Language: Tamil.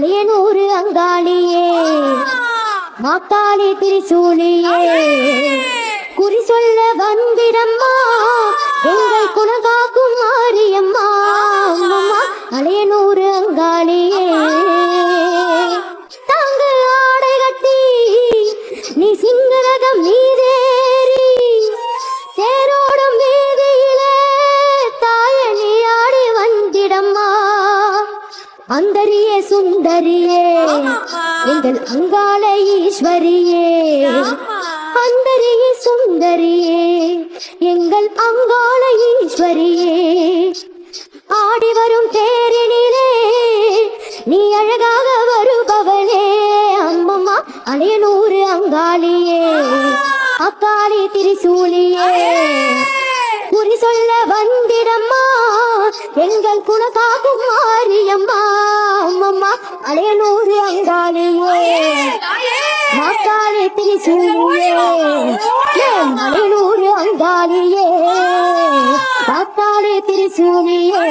அலையனூறு அங்காளியே. மாத்தாளி திரிசூலியே. குறி சொல்ல வந்திடம்மா. அந்தரியே சுந்தரியே எங்கள் அங்காள ஈஸ்வரியே அந்தரியே சுந்தரியே எங்கள் அங்காள ஈஸ்வரியே. ஆடி வரும் தேரினிலே நீ அழகாக வருபவளே. அம்மம்மா அலையனூறு அங்காளியே அக்காளி திரிசூலியே. குறி சொல்ல வந்திடம்மா எங்கள் குலகாக்கும் மாரியம்மா. அலையனூறு அங்காளியே மாக்காளி திரிசூலியே என் அலையனூறு அங்காளியே மாக்காளி திரிசூலியே